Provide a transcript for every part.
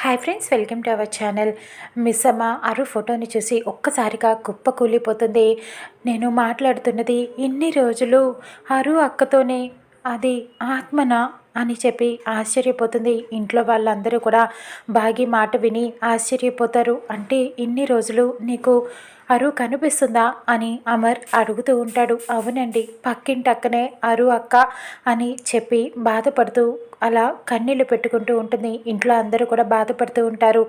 Hi friends welcome to our channel miss అమ్మ అరు ఫోటోని చూసి ఒక్కసారిగా కుప్ప కూలిపోతుంది. నేను మాట్లాడుతున్నది ఇన్ని రోజులు అరు అక్కతోనే. అది ఆత్మన? అని చెప్పి ఆశ్చర్యపోతుంది. ఇంట్లో వాళ్ళందరూ కూడా బాగి మాట విని ఆశ్చర్యపోతారు. అంటే ఇన్ని రోజులు నీకు అరు కనిపిస్తుందా అని అమర్ అడుగుతూ ఉంటాడు. అవునండి పక్కింటక్కనే అరు అక్క అని చెప్పి బాధపడుతూ అలా కన్నీళ్ళు పెట్టుకుంటూ ఉంటుంది. ఇంట్లో అందరూ కూడా బాధపడుతూ ఉంటారు.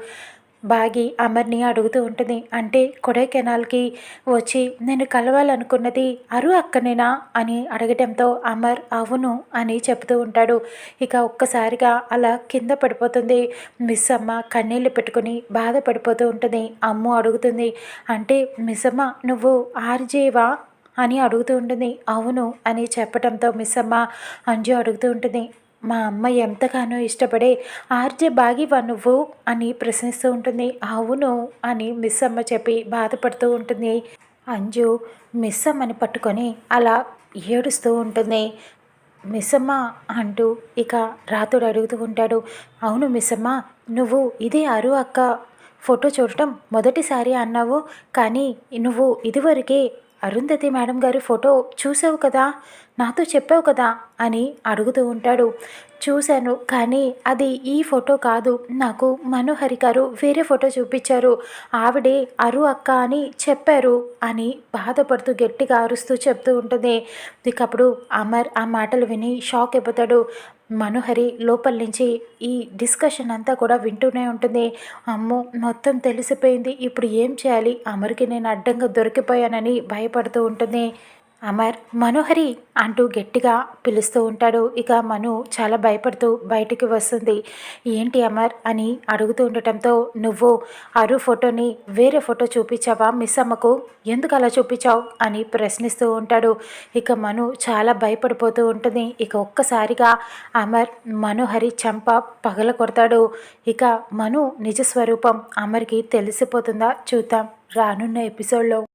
బాగి అమర్ని అడుగుతూ ఉంటుంది. అంటే కొడైకెనాల్కి వచ్చి నేను కలవాలనుకున్నది అరు అక్కనేనా? అని అడగటంతో అమర్ అవును అని చెప్తూ ఉంటాడు. ఇక ఒక్కసారిగా అలా కింద పడిపోతుంది. మిస్ అమ్మ కన్నీళ్ళు పెట్టుకుని బాధపడిపోతూ ఉంటుంది. అమ్ము అడుగుతుంది అంటే మిస్ అమ్మ నువ్వు ఆర్జేవా? అని అడుగుతూ ఉంటుంది. అవును అని చెప్పడంతో మిస్ అమ్మ అంజు అడుగుతూ ఉంటుంది. మా అమ్మ ఎంతగానో ఇష్టపడే ఆర్జే బాగివా నువ్వు? అని ప్రశ్నిస్తూ ఉంటుంది. అవును అని మిస్ అమ్మ చెప్పి బాధపడుతూ ఉంటుంది. అంజు మిస్ అమ్మని పట్టుకొని అలా ఏడుస్తూ ఉంటుంది. మిస్సమ్మ అంటూ ఇక రాతుడు అడుగుతూ ఉంటాడు. అవును మిస్సమ్మ నువ్వు ఇదే అరు అక్క. ఫోటో చూడటం మొదటిసారి అన్నావు కానీ నువ్వు ఇదివరకే అరుంధతి మేడం గారి ఫోటో చూసావు కదా? నాతో చెప్పావు కదా? అని అడుగుతూ ఉంటాడు. చూశాను కానీ అది ఈ ఫోటో కాదు. నాకు మనోహరి గారు వేరే ఫోటో చూపించారు. ఆవిడే అరు అక్క అని చెప్పారు అని బాధపడుతూ గట్టిగా అరుస్తూ చెప్తూ ఉంటుంది. ఇకప్పుడు అమర్ ఆ మాటలు విని షాక్ అయిపోతాడు. మనోహరి లోపల నుంచి ఈ డిస్కషన్ అంతా కూడా వింటూనే ఉంటుంది. అమ్మో మొత్తం తెలిసిపోయింది. ఇప్పుడు ఏం చేయాలి? అమరికి నేను అడ్డంగా దొరికిపోయానని భయపడుతూ ఉంటుంది. అమర్ మనోహరి అంటూ గట్టిగా పిలుస్తూ ఉంటాడు. ఇక మను చాలా భయపడుతూ బయటికి వస్తుంది. ఏంటి అమర్ అని అడుగుతూ ఉండటంతో నువ్వు అరు ఫోటోని వేరే ఫోటో చూపించావా మిస్ అమ్మకు? ఎందుకు అలా చూపించావు? అని ప్రశ్నిస్తూ ఉంటాడు. ఇక మను చాలా భయపడిపోతూ ఉంటుంది. ఇక ఒక్కసారిగా అమర్ మనోహరి చంప పగల కొడతాడు. ఇక మను నిజస్వరూపం అమర్కి తెలిసిపోతుందా చూద్దాం రానున్న ఎపిసోడ్లో.